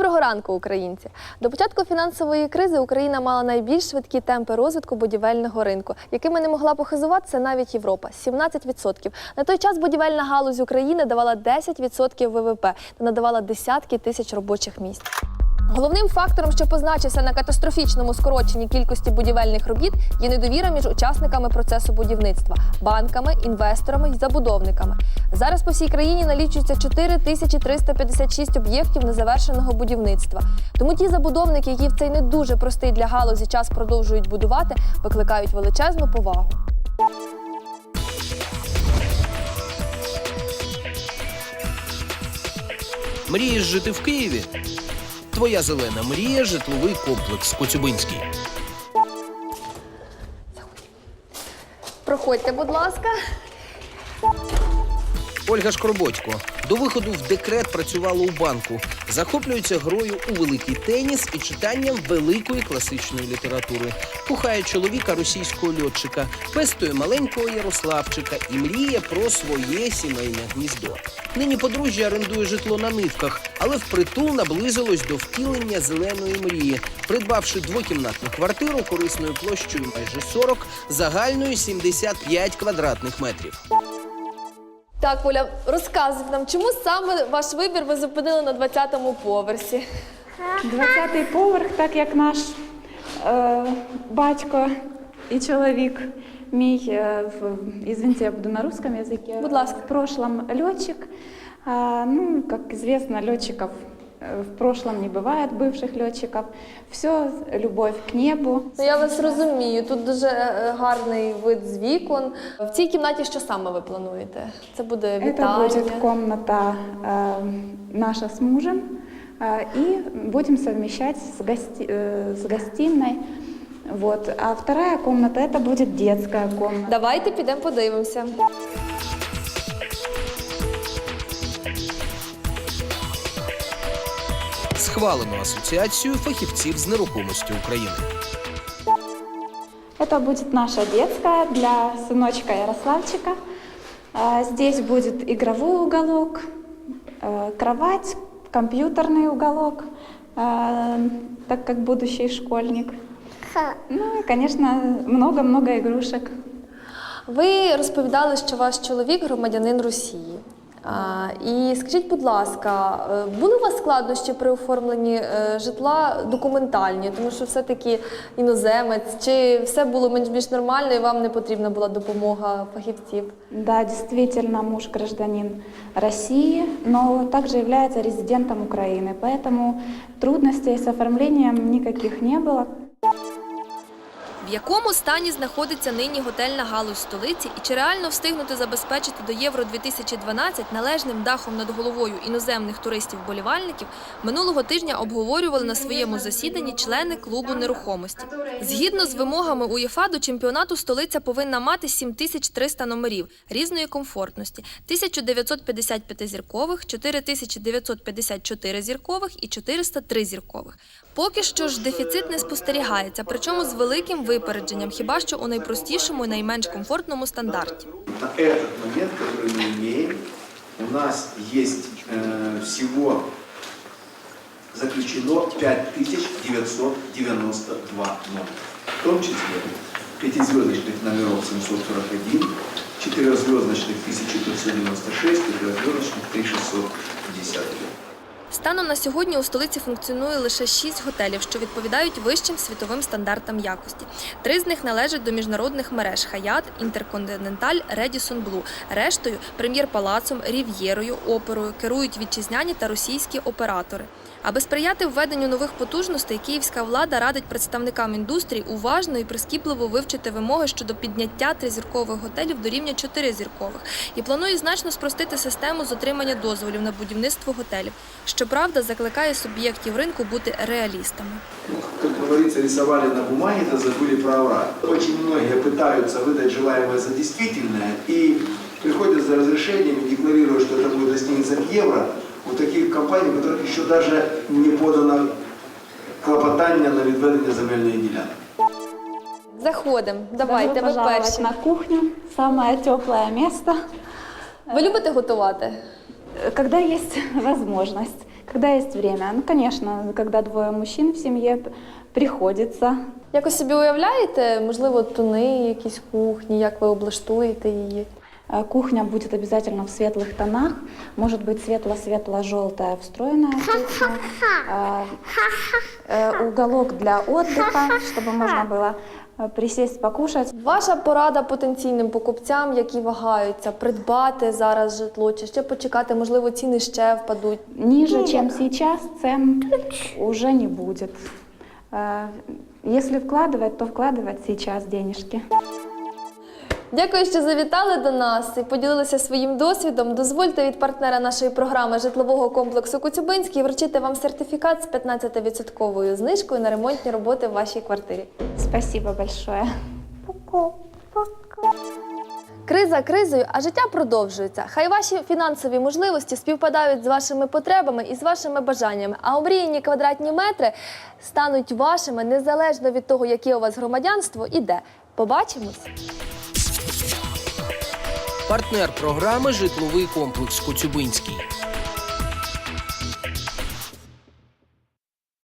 Доброго ранку, українці! До початку фінансової кризи Україна мала найбільш швидкі темпи розвитку будівельного ринку, якими не могла похизуватися навіть Європа 17%. На той час будівельна галузь України давала 10% ВВП та надавала десятки тисяч робочих місць. Головним фактором, що позначився на катастрофічному скороченні кількості будівельних робіт, є недовіра між учасниками процесу будівництва банками, інвесторами й забудовниками. Зараз по всій країні налічується 4356 об'єктів незавершеного будівництва. Тому ті забудовники, які в цей не дуже простий для галузі час продовжують будувати, викликають величезну повагу. Мрієш жити в Києві? Твоя зелена мрія житловий комплекс Коцюбинський. Проходьте, будь ласка. Ольга Шкрободько до виходу в декрет працювала у банку, захоплюється грою у великий теніс і читанням великої класичної літератури. Кохає чоловіка російського льотчика, пестує маленького Ярославчика і мріє про своє сімейне гніздо. Нині подружжя орендує житло на нивках, але впритул наблизилось до втілення зеленої мрії, придбавши двокімнатну квартиру корисною площею майже 40, загальною 75 квадратних метрів. Так, Оля, розказуйте нам, чому саме ваш вибір ви зупинили на 20-му поверсі? 20-й поверх, так як наш е, батько і чоловік мій, е, в, извините, я буду на русском языке. Будь ласка. В прошлом летчик. Ну, как известно, летчиков в прошлом не бывает, бывших летчиков. Все, любовь к небу. Ну, я вас розумію. Тут дуже е, гарний вид з вікон. В цій кімнаті що саме ви плануєте? Це буде Это вітальня. будет комната э, наша с мужем. э, и будем совмещать с, гости- э, с гостиной. Вот. А вторая комната это будет детская комната. Давайте підемо подивимося. Схвалено асоціацію фахівців з нерухомості України. Это будет наша детская для сыночка Ярославчика. А, Здесь будет игровой уголок, э, кровать, компьютерный уголок, а, так как будущий школьник. Ну и, конечно, много-много игрушек. Ви розповідали, що ваш чоловік громадянин Росії. А, і скажіть, будь ласка, е, були у вас складнощі при оформленні е, житла документальні, тому що все-таки іноземець, чи все було менш-більш нормально і вам не потрібна була допомога фахівців? Да, действительно, муж гражданин России, но также является резидентом Украины, поэтому трудностей с оформлением никаких не было. В якому стані знаходиться нині готельна галузь столиці і чи реально встигнути забезпечити до Євро 2012 належним дахом над головою іноземних туристів-болівальників минулого тижня обговорювали на своєму засіданні члени клубу нерухомості. Згідно з вимогами УЄФА до чемпіонату столиця повинна мати 7300 номерів різної комфортності: 1955 зіркових, 4954 зіркових і 403 зіркових. Поки що ж дефіцит не спостерігається, причому з великим випередженням, хіба що у найпростішому і найменш комфортному стандарті. На этот момент, который мы имеем, у нас есть э, всего заключено 5992 номера. В том числе пятизвездочных номеров 741, четырехзвездочных 1596 и трехзвездочных 3650. Станом на сьогодні у столиці функціонує лише шість готелів, що відповідають вищим світовим стандартам якості. Три з них належать до міжнародних мереж Хаят, Інтерконтиненталь, Редісон Блу. Рештою прем'єр-палацом, Рів'єрою, оперою керують вітчизняні та російські оператори. Аби сприяти введенню нових потужностей, київська влада радить представникам індустрії уважно і прискіпливо вивчити вимоги щодо підняття тризіркових готелів до рівня чотиризіркових і планує значно спростити систему з отримання дозволів на будівництво готелів. Щоправда, закликає суб'єктів ринку бути реалістами. Как говорится, рисовали на бумаге, да забыли про овраг. Очень многие пытаются выдать желаемое за действительное и приходят за разрешением и декларируют, что это будет гостиница к евро. У таких компаний, у которых еще даже не подано клопотання на відведення земельної ділянки. Заходимо. Давайте, Добро ви пожаловать перші. на кухню, самое теплое место. Ви любите готувати? Когда есть возможность. Когда есть время. Ну, конечно, когда двое мужчин в сім'ї, приходиться. Якось собі уявляєте, можливо, туни, якісь кухні, як ви облаштуєте її? Э, Кухня будет обязательно в светлых тонах, может быть светло-светло-желтая встроенная кухня, э, э, уголок для отдыха, чтобы можно было э, присесть покушать. Ваша порада потенційним покупцям, які вагаються, придбати зараз житло, чи ще почекати, можливо, ціни ще впадуть. Ниже, чем сейчас, цен уже не будет. Э, Если вкладывать, то вкладывать сейчас денежки. Дякую, що завітали до нас і поділилися своїм досвідом. Дозвольте від партнера нашої програми житлового комплексу Коцюбинський вручити вам сертифікат з 15% знижкою на ремонтні роботи в вашій квартирі. Спасибо большое. Криза кризою, а життя продовжується. Хай ваші фінансові можливості співпадають з вашими потребами і з вашими бажаннями. А омріяні квадратні метри стануть вашими незалежно від того, яке у вас громадянство і де. Побачимось! Партнер програми житловий комплекс Коцюбинський.